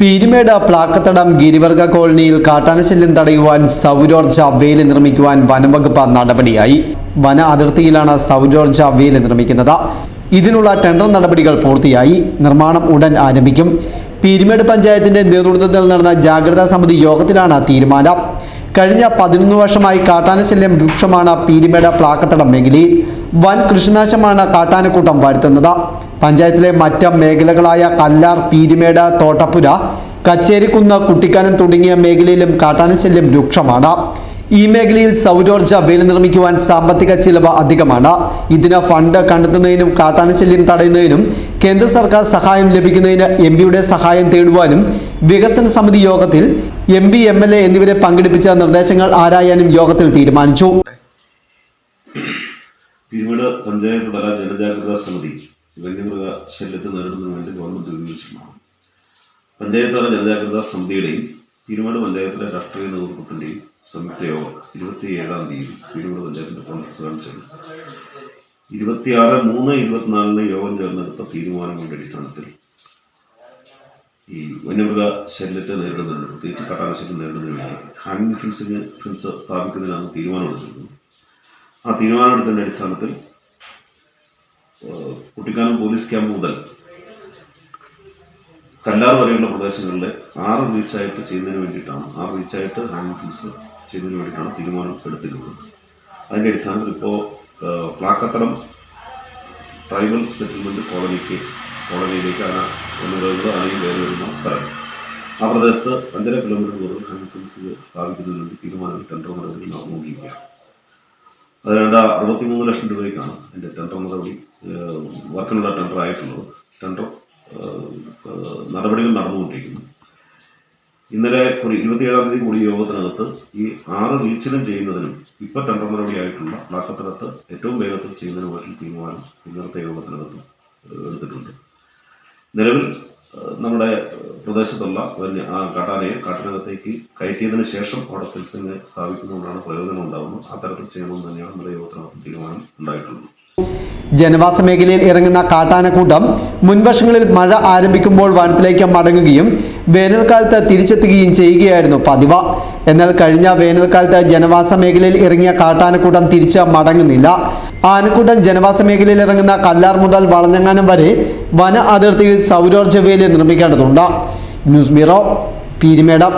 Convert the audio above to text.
പീരുമേട് പ്ലാക്കത്തടം ഗിരിവർഗ കോളനിയിൽ കാട്ടാനശല്യം തടയുവാൻ സൗരോർജ വേലി നിർമ്മിക്കുവാൻ വനംവകുപ്പ് നടപടിയായി. വന അതിർത്തിയിലാണ് സൗരോർജ വേലി നിർമ്മിക്കുന്നത്. ഇതിനുള്ള ടെൻഡർ നടപടികൾ പൂർത്തിയായി. നിർമ്മാണം ഉടൻ ആരംഭിക്കും. പീരുമേട് പഞ്ചായത്തിന്റെ നേതൃത്വത്തിൽ നടന്ന ജാഗ്രതാ സമിതി യോഗത്തിലാണ് തീരുമാനം. കഴിഞ്ഞ പതിനൊന്ന് വർഷമായി കാട്ടാനശല്യം രൂക്ഷമാണ് പീരുമേട് പ്ലാക്കത്തടം മേഖലയിൽ. വൻ കൃഷിനാശമാണ് കാട്ടാനക്കൂട്ടം വരുത്തുന്നത്. പഞ്ചായത്തിലെ മറ്റ് മേഖലകളായ കല്ലാർ പീരിമേട് തോട്ടപ്പുര കച്ചേരിക്കുന്ന് കുട്ടിക്കാനം തുടങ്ങിയ മേഖലയിലും കാട്ടാനശല്യം രൂക്ഷമാണ്. ഈ മേഖലയിൽ സൗരോർജ വേലി നിർമ്മിക്കുവാൻ സാമ്പത്തിക ചിലവ് അധികമാണ്. ഇതിന് ഫണ്ട് കണ്ടെത്തുന്നതിനും കാട്ടാനശല്യം തടയുന്നതിനും കേന്ദ്ര സർക്കാർ സഹായം ലഭിക്കുന്നതിന് എം പിയുടെ സഹായം തേടുവാനും വികസന സമിതി യോഗത്തിൽ M P M L A എന്നിവരെ പങ്കെടുപ്പിച്ച നിർദ്ദേശങ്ങൾ ആരായാനും യോഗത്തിൽ തീരുമാനിച്ചു. പഞ്ചായത്ത് തല ജനജാഗ്രതാ സമിതി വന്യമൃഗ ശല്യത്തെ നേരിടുന്നതിന് വേണ്ടി ഗവൺമെന്റ് രൂപീകരിച്ചിട്ടുള്ളതാണ് പഞ്ചായത്ത് തല ജനജാഗ്രതാ സമിതിയുടെയും പീരുമാട് പഞ്ചായത്തിലെ രാഷ്ട്രീയ നേതൃത്വത്തിന്റെയും സംയുക്ത യോഗം ഇരുപത്തി ഏഴാം തീയതി പീരുമാട് പഞ്ചായത്തിന്റെ കോൺഗ്രസ് കാണിച്ചത് ഇരുപത്തിയാറ് മൂന്ന് ഇരുപത്തിനാലിന് യോഗം ചേർന്നെടുത്ത തീരുമാനങ്ങളുടെ അടിസ്ഥാനത്തിൽ ഈ വന്യമൃഗ ശല്യത്തെ നേരിടുന്നതിന് പ്രത്യേകിച്ച് കട്ടാനശല്യം നേരിടുന്നതിന് വേണ്ടി ഹാങ്ങിങ് ഫിൻസിന് ഫിൻസ് സ്ഥാപിക്കുന്നതിനാണ് തീരുമാനമെടുത്തിരുന്നത് ആ തീരുമാനമെടുത്തതിന്റെ അടിസ്ഥാനത്തിൽ കുട്ടിക്കാനം പോലീസ് ക്യാമ്പ് മുതൽ കല്ലാർ വരെയുള്ള പ്രദേശങ്ങളിലെ ആറ് റീച്ചായിട്ട് ചെയ്യുന്നതിന് വേണ്ടിയിട്ടാണ്. ആറ് റീച്ചായിട്ട് ഹാൻഡ് ഫീസ് ചെയ്യുന്നതിന് വേണ്ടിയിട്ടാണ് തീരുമാനം എടുത്തിരുന്നത് അതിന്റെ അടിസ്ഥാനത്തിൽ ഇപ്പോൾ പ്ലാക്കത്തടം ട്രൈബൽ സെറ്റിൽമെന്റ് കോളനിക്ക് കോളനിയിലേക്ക് എന്ന് പറയുന്നത് ആനയും കയറി വരുന്ന സ്ഥലം. ആ പ്രദേശത്ത് അഞ്ചര കിലോമീറ്റർ ദൂരം ഹാൻഡ് ഫീസ് സ്ഥാപിക്കുന്നതിന് വേണ്ടി തീരുമാനം ടെൻഡർ നടപടി നടന്നുകൊണ്ടിരിക്കുകയാണ്. അത് വേണ്ട അറുപത്തിമൂന്ന് ലക്ഷം രൂപയ്ക്കാണ് അതിന്റെ ടെൻഡർ നടപടി വർക്കിനുള്ള ടെൻഡർ ആയിട്ടുള്ളത്. ടെൻഡർ നടപടികൾ നടന്നുകൊണ്ടിരിക്കുന്നു. ഇന്നലെ ഒരു ഇരുപത്തിയേഴാം തീയതി കൂടി യോഗത്തിനകത്ത് ഈ ആറ് റീച്ചിലും ചെയ്യുന്നതിനും ഇപ്പം ടെൻഡർ നടപടി ആയിട്ടുള്ള പ്ലാക്കത്തിനകത്ത് ഏറ്റവും വേഗത്തിൽ ചെയ്യുന്നതിനുമായിട്ടുള്ള തീരുമാനം ഇന്നത്തെ യോഗത്തിനകത്ത് എടുത്തിട്ടുണ്ട്. നിലവിൽ നമ്മുടെ പ്രദേശത്തുള്ള ആ കാട്ടാനയെ കാട്ടിനകത്തേക്ക് കയറ്റിയതിനു ശേഷം അവിടെ ഫെൻസിങ് സ്ഥാപിക്കുന്നതുകൊണ്ടാണ് പ്രയോജനം ഉണ്ടാകുന്നത്. അത്തരത്തിൽ തരത്തിൽ ചെയ്യണമെന്ന് തന്നെയാണ് നമ്മുടെ യോഗത്തിനകത്ത് തീരുമാനം ഉണ്ടായിട്ടുള്ളത്. ജനവാസ മേഖലയിൽ ഇറങ്ങുന്ന കാട്ടാനക്കൂട്ടം മുൻവർഷങ്ങളിൽ മഴ ആരംഭിക്കുമ്പോൾ വനത്തിലേക്ക് മടങ്ങുകയും വേനൽക്കാലത്ത് തിരിച്ചെത്തുകയും ചെയ്യുകയായിരുന്നു പതിവ്. എന്നാൽ കഴിഞ്ഞ വേനൽക്കാലത്ത് ജനവാസ മേഖലയിൽ ഇറങ്ങിയ കാട്ടാനക്കൂട്ടം തിരിച്ച് മടങ്ങുന്നില്ല. ആനക്കൂട്ടം ജനവാസ മേഖലയിൽ ഇറങ്ങുന്ന കല്ലാർ മുതൽ വളഞ്ഞങ്ങാനം വരെ വന അതിർത്തിയിൽ സൗരോർജ വേലി നിർമ്മിക്കേണ്ടതുണ്ട്. News bureau Peermade.